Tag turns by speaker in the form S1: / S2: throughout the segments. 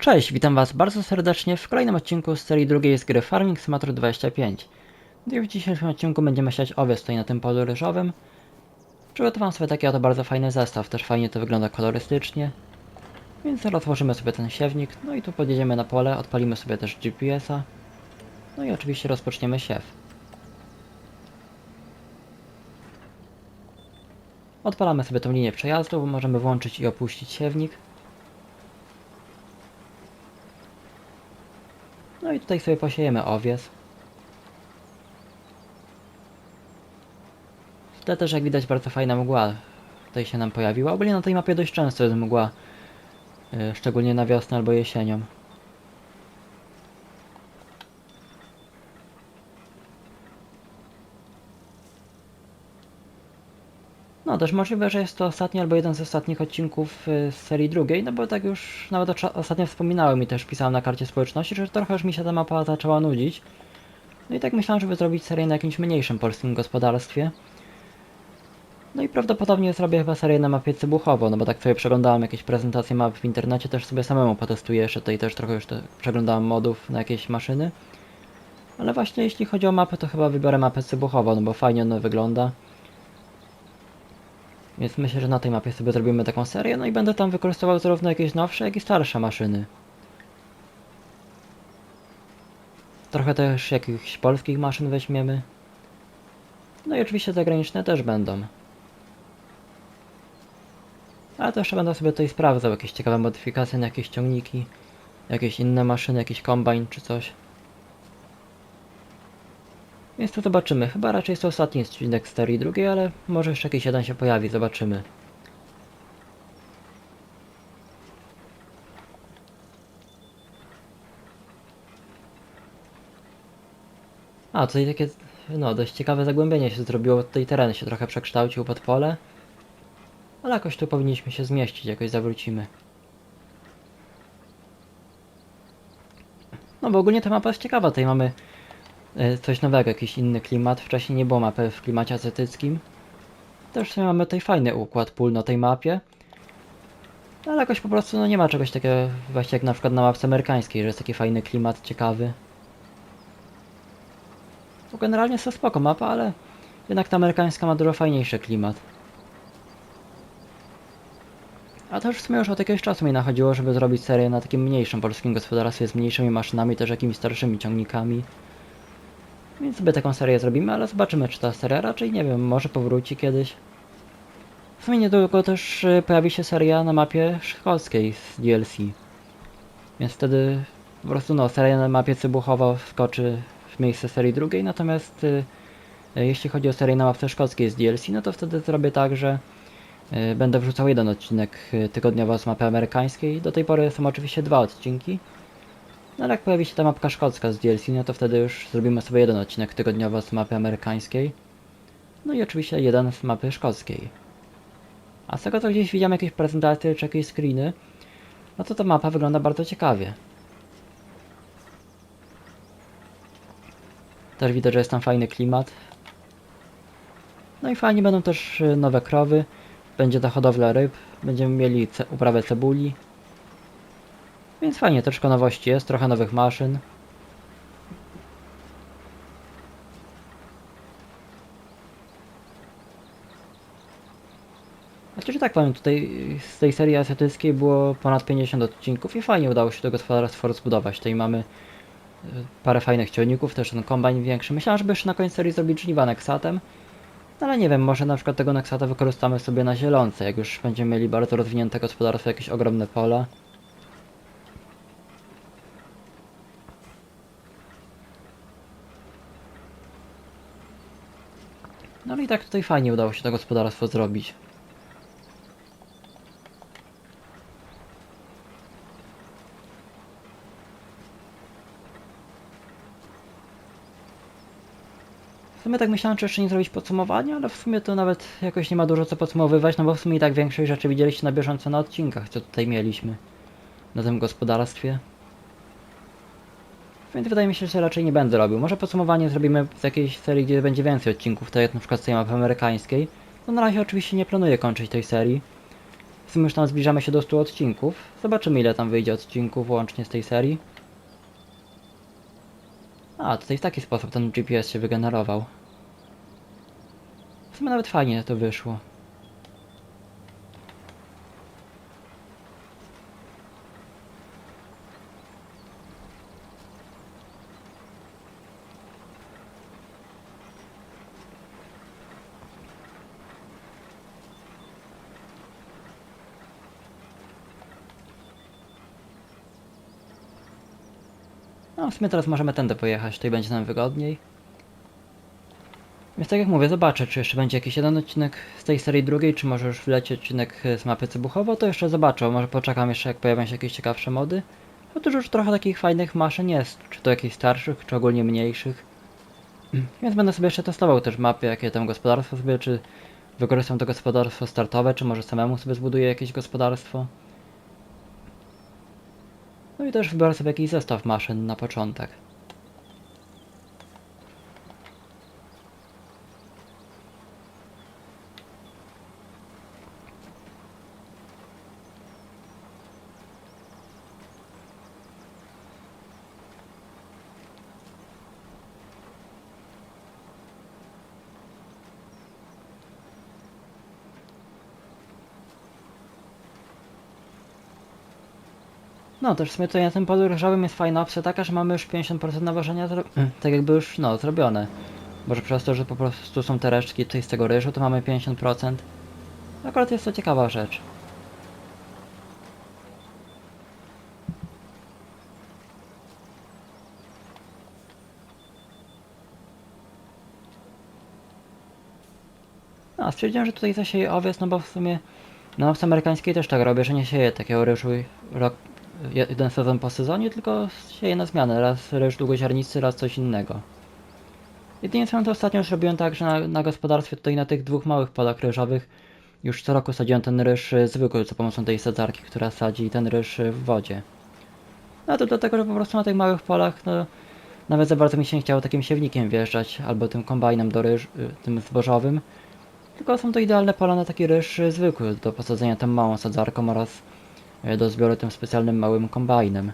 S1: Cześć, witam Was bardzo serdecznie w kolejnym odcinku z serii drugiej z gry Farming Simulator 25. No i w dzisiejszym odcinku będziemy siać owiec tutaj na tym polu ryżowym. Przygotowałem sobie taki oto bardzo fajny zestaw, też fajnie to wygląda kolorystycznie. Więc zaraz otworzymy sobie ten siewnik, no i tu podjedziemy na pole, odpalimy sobie też GPS-a. No i oczywiście rozpoczniemy siew. Odpalamy sobie tą linię przejazdu, możemy włączyć i opuścić siewnik. No i tutaj sobie posiejemy owiec. Tutaj też jak widać bardzo fajna mgła tutaj się nam pojawiła. Ogólnie na tej mapie dość często jest mgła. yy, Szczególnie na wiosnę albo jesienią. No, też możliwe, że jest to ostatni albo jeden z ostatnich odcinków y, z serii drugiej, no bo tak już nawet ostatnio wspominałem i też pisałem na karcie społeczności, że trochę już mi się ta mapa zaczęła nudzić. No i tak myślałem, żeby zrobić serię na jakimś mniejszym polskim gospodarstwie. No i prawdopodobnie zrobię chyba serię na mapie Cybuchowo, no bo tak sobie przeglądałem jakieś prezentacje map w internecie, też sobie samemu potestuję jeszcze tutaj też trochę już te, przeglądałem modów na jakieś maszyny. Ale właśnie jeśli chodzi o mapę, to chyba wybiorę mapę Cybuchowo, no bo fajnie ona wygląda. Więc myślę, że na tej mapie sobie zrobimy taką serię, no i będę tam wykorzystywał zarówno jakieś nowsze, jak i starsze maszyny. Trochę też jakichś polskich maszyn weźmiemy. No i oczywiście zagraniczne też będą. Ale to jeszcze będę sobie tutaj sprawdzał jakieś ciekawe modyfikacje na jakieś ciągniki, jakieś inne maszyny, jakiś kombajn czy coś. Więc to zobaczymy. Chyba raczej jest to ostatni odcinek z serii drugiej, ale może jeszcze jakiś jeden się pojawi, zobaczymy. A, tutaj takie, no, dość ciekawe zagłębienie się zrobiło. Tutaj teren się trochę przekształcił pod pole. Ale jakoś tu powinniśmy się zmieścić, jakoś zawrócimy. No bo ogólnie ta mapa jest ciekawa, tutaj mamy coś nowego, jakiś inny klimat. Wcześniej nie było mapy w klimacie azjatyckim. Też mamy tutaj fajny układ pól na tej mapie. Ale jakoś po prostu no nie ma czegoś takiego właśnie jak na przykład na mapce amerykańskiej, że jest taki fajny klimat, ciekawy. To generalnie jest to spoko mapa, ale jednak ta amerykańska ma dużo fajniejszy klimat. A to już w sumie już od jakiegoś czasu mi nachodziło, żeby zrobić serię na takim mniejszym polskim gospodarstwie z mniejszymi maszynami, też jakimiś starszymi ciągnikami. Więc sobie taką serię zrobimy, ale zobaczymy czy ta seria raczej, nie wiem, może powróci kiedyś. W sumie niedługo też y, pojawi się seria na mapie szkolskiej z DLC. Więc wtedy po prostu no, seria na mapie Cybuchowa wskoczy w miejsce serii drugiej, natomiast y, y, jeśli chodzi o serię na mapce szkockiej z DLC, no to wtedy zrobię tak, że y, będę wrzucał jeden odcinek y, tygodniowo z mapy amerykańskiej. Do tej pory są oczywiście dwa odcinki. No jak pojawi się ta mapka szkocka z DLC, no to wtedy już zrobimy sobie jeden odcinek tygodniowo z mapy amerykańskiej. No i oczywiście jeden z mapy szkockiej. A z tego co gdzieś widziałem jakieś prezentacje czy jakieś screeny, no to ta mapa wygląda bardzo ciekawie. Też widać, że jest tam fajny klimat. No i fajnie będą też y, nowe krowy. Będzie ta hodowla ryb. Będziemy mieli ce uprawę cebuli. Więc fajnie, troszkę nowości jest, trochę nowych maszyn. Że tak powiem, tutaj z tej serii azjatyckiej było ponad 50 odcinków i fajnie udało się to gospodarstwo rozbudować. Tutaj mamy y, parę fajnych ciągników, też ten kombajn większy. Myślałem, żeby jeszcze na koniec serii zrobić żniwa Nexatem. No ale nie wiem, może na przykład tego Nexata wykorzystamy sobie na zielonce, jak już będziemy mieli bardzo rozwinięte gospodarstwo, jakieś ogromne pola. No ale i tak tutaj fajnie udało się to gospodarstwo zrobić. W sumie tak myślałem, czy jeszcze nie zrobić podsumowania, ale w sumie to nawet jakoś nie ma dużo co podsumowywać, no bo w sumie i tak większość rzeczy widzieliście na bieżąco na odcinkach, co tutaj mieliśmy na tym gospodarstwie. Więc wydaje mi się, że raczej nie będę robił. Może podsumowanie zrobimy z jakiejś serii, gdzie będzie więcej odcinków, tak jak na przykład z tej mapy amerykańskiej. No na razie oczywiście nie planuję kończyć tej serii. W sumie już tam zbliżamy się do 100 odcinków. Zobaczymy ile tam wyjdzie odcinków łącznie z tej serii. A, tutaj w taki sposób ten GPS się wygenerował. W sumie nawet fajnie to wyszło. No, w sumie teraz możemy tędy pojechać, tutaj będzie nam wygodniej. Więc tak jak mówię, zobaczę, czy jeszcze będzie jakiś jeden odcinek z tej serii drugiej, czy może już wleci odcinek z mapy Cebuchowo, to jeszcze zobaczę, może poczekam jeszcze jak pojawią się jakieś ciekawsze mody. Chociaż już trochę takich fajnych maszyn jest, czy to jakichś starszych, czy ogólnie mniejszych. Więc będę sobie jeszcze testował też mapy, jakie tam gospodarstwo sobie, czy wykorzystam to gospodarstwo startowe, czy może samemu sobie zbuduję jakieś gospodarstwo. No i też wybiorę sobie jakiś zestaw maszyn na początek. No też w sumie tutaj na tym polu ryżowym jest fajna opcja taka, że mamy już 50% nawożenia zro- tak jakby już no zrobione. Może przez to, że po prostu są te resztki tutaj z tego ryżu, to mamy 50%. Akurat jest to ciekawa rzecz. No, stwierdziłem, że tutaj zasieję owiec, no bo w sumie na owce amerykańskiej też tak robię, że nie sieję takiego ryżu rok, jeden sezon po sezonie, tylko sieję na zmianę. Raz ryż długoziarnisty, raz coś innego. Jedynie co to ostatnio już robiłem tak, że na, na gospodarstwie tutaj na tych dwóch małych polach ryżowych już co roku sadziłem ten ryż y, zwykły za pomocą tej sadzarki, która sadzi ten ryż y, w wodzie. No to dlatego, że po prostu na tych małych polach no, nawet za bardzo mi się nie chciało takim siewnikiem wjeżdżać albo tym kombajnem do ryż, y, tym zbożowym. Tylko są to idealne pola na taki ryż zwykły do posadzenia tą małą sadzarką oraz do zbioru tym specjalnym małym kombajnem.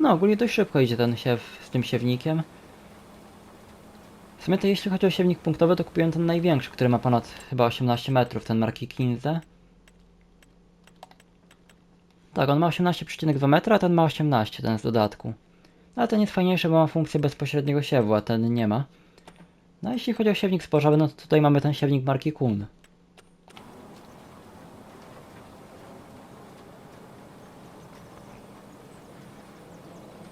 S1: No, ogólnie dość szybko idzie ten siew z tym siewnikiem. W sumie to jeśli chodzi o siewnik punktowy, to kupiłem ten największy, który ma ponad chyba 18 metrów, ten marki Kinze. Tak, on ma 18,2 metra, a ten ma 18, ten z dodatku. Ale ten jest fajniejszy, bo ma funkcję bezpośredniego siewu, a ten nie ma. No a jeśli chodzi o siewnik zbożowy, no to tutaj mamy ten siewnik marki Kun.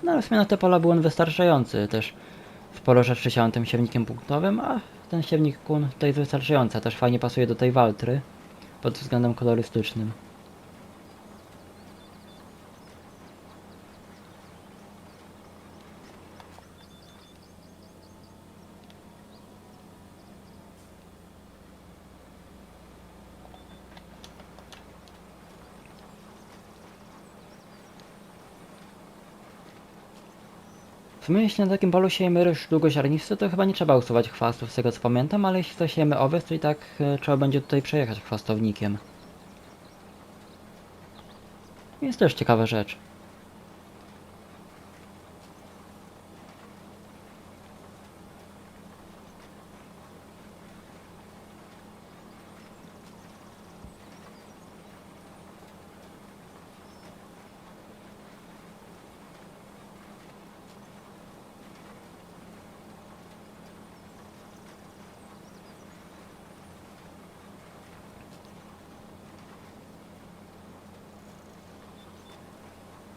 S1: No ale w sumie na te pola był on wystarczający też. Rzeczy siałem tym siewnikiem punktowym, a ten siewnik kun tutaj jest wystarczający, też fajnie pasuje do tej waltry pod względem kolorystycznym. W jeśli na takim polu siejemy ryż długoziarnisty, to chyba nie trzeba usuwać chwastów z tego co pamiętam, ale jeśli zasiejemy owiec, to i tak e, trzeba będzie tutaj przejechać chwastownikiem. Jest też ciekawa rzecz.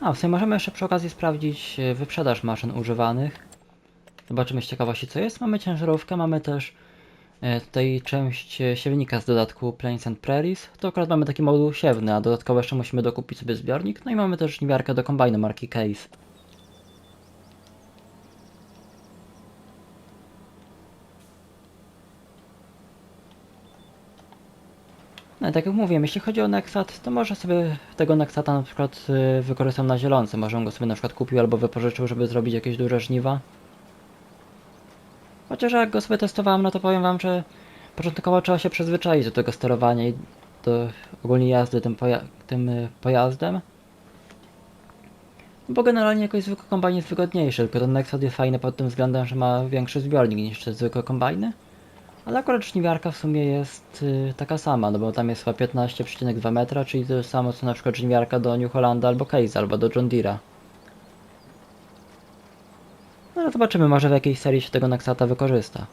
S1: A, w sumie możemy jeszcze przy okazji sprawdzić e, wyprzedaż maszyn używanych. Zobaczymy z ciekawości co jest. Mamy ciężarówkę, mamy też e, tutaj część e, siewnika z dodatku Plains and Prairies, to akurat mamy taki moduł siewny, a dodatkowo jeszcze musimy dokupić sobie zbiornik, no i mamy też żniwiarkę do kombajnu marki Case. Tak jak mówiłem, jeśli chodzi o Nexat, to może sobie tego Nexata na przykład y, wykorzystam na zielonce. Może on go sobie na przykład kupił albo wypożyczył, żeby zrobić jakieś duże żniwa. Chociaż jak go sobie testowałem, no to powiem wam, że początkowo trzeba się przyzwyczaić do tego sterowania i do ogólnie jazdy tym, poja tym y, pojazdem. Bo generalnie jakoś zwykły kombajn jest wygodniejszy, tylko ten Nexat jest fajny pod tym względem, że ma większy zbiornik niż te zwykłe kombajny. Ale akurat żniwiarka w sumie jest y, taka sama, no bo tam jest chyba 15,2 metra, czyli to samo co na przykład żniwiarka do New Hollanda albo Case, albo do John Deere'a. No ale zobaczymy, może w jakiejś serii się tego Nexata wykorzysta.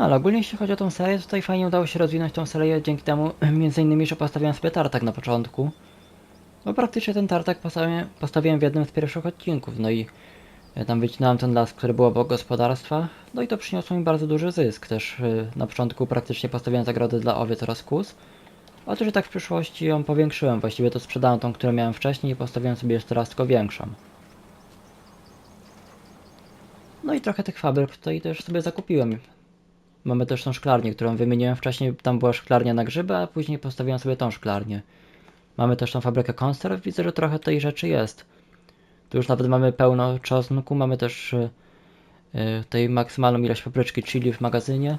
S1: No ale ogólnie jeśli chodzi o tą serię, tutaj fajnie udało się rozwinąć tą serię dzięki temu, między innymi, że postawiłem sobie tartak na początku. Bo praktycznie ten tartak postawiłem, postawiłem w jednym z pierwszych odcinków, no i ja tam wycinałem ten las, który był obok gospodarstwa, no i to przyniosło mi bardzo duży zysk. Też y, na początku praktycznie postawiłem zagrody dla owiec oraz kóz. A też i tak w przyszłości ją powiększyłem, właściwie to sprzedałem tą, którą miałem wcześniej i postawiłem sobie jeszcze raz tylko większą. No i trochę tych fabryk tutaj też sobie zakupiłem. Mamy też tą szklarnię, którą wymieniłem wcześniej. Tam była szklarnia na grzyby, a później postawiłem sobie tą szklarnię. Mamy też tą fabrykę konserw. Widzę, że trochę tej rzeczy jest. Tu już nawet mamy pełno czosnku. Mamy też y, y, tej maksymalną ilość papryczki chili w magazynie.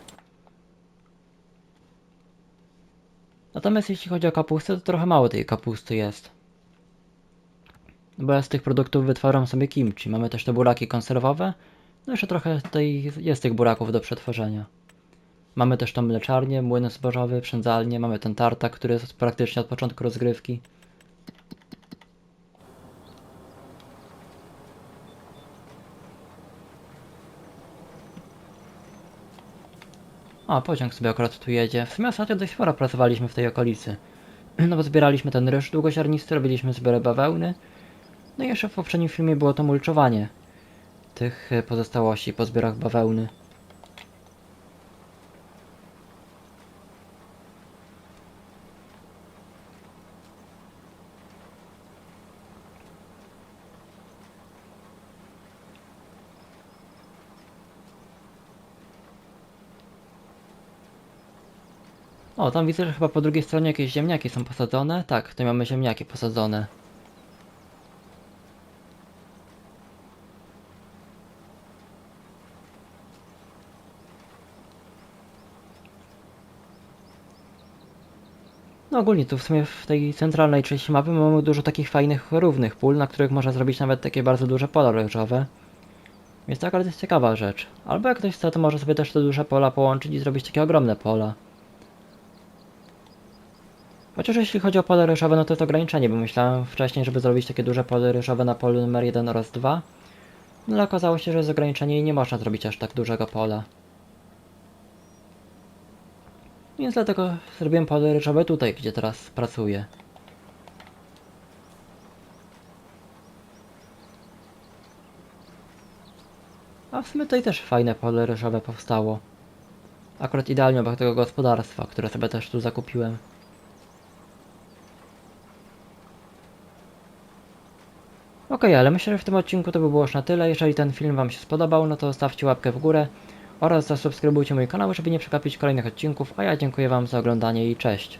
S1: Natomiast jeśli chodzi o kapustę, to trochę mało tej kapusty jest. Bo ja z tych produktów wytwarzam sobie kimchi. Mamy też te buraki konserwowe. No jeszcze trochę tutaj jest tych buraków do przetworzenia. Mamy też tą mleczarnię, młyn zbożowy, przędzalnię, mamy ten tartak, który jest praktycznie od początku rozgrywki. A, pociąg sobie akurat tu jedzie. W sumie ostatnio dość sporo pracowaliśmy w tej okolicy. No bo zbieraliśmy ten ryż długoziarnisty, robiliśmy zbiory bawełny. No i jeszcze w poprzednim filmie było to mulczowanie tych pozostałości po zbiorach bawełny. O, tam widzę, że chyba po drugiej stronie jakieś ziemniaki są posadzone. Tak, tutaj mamy ziemniaki posadzone. No ogólnie tu w sumie w tej centralnej części mapy mamy dużo takich fajnych, równych pól, na których można zrobić nawet takie bardzo duże pola ryżowe. Więc to akurat jest ciekawa rzecz. Albo jak ktoś chce, to może sobie też te duże pola połączyć i zrobić takie ogromne pola. Chociaż jeśli chodzi o pole ryżowe, no to jest ograniczenie, bo myślałem wcześniej, żeby zrobić takie duże pole ryżowe na polu numer 1 oraz 2. No ale okazało się, że jest ograniczenie i nie można zrobić aż tak dużego pola. Więc dlatego zrobiłem pole ryżowe tutaj, gdzie teraz pracuję. A w sumie tutaj też fajne pole ryżowe powstało. Akurat idealnie obok tego gospodarstwa, które sobie też tu zakupiłem. Okej, ale myślę, że w tym odcinku to by było już na tyle. Jeżeli ten film Wam się spodobał, no to zostawcie łapkę w górę oraz zasubskrybujcie mój kanał, żeby nie przegapić kolejnych odcinków, a ja dziękuję Wam za oglądanie i cześć.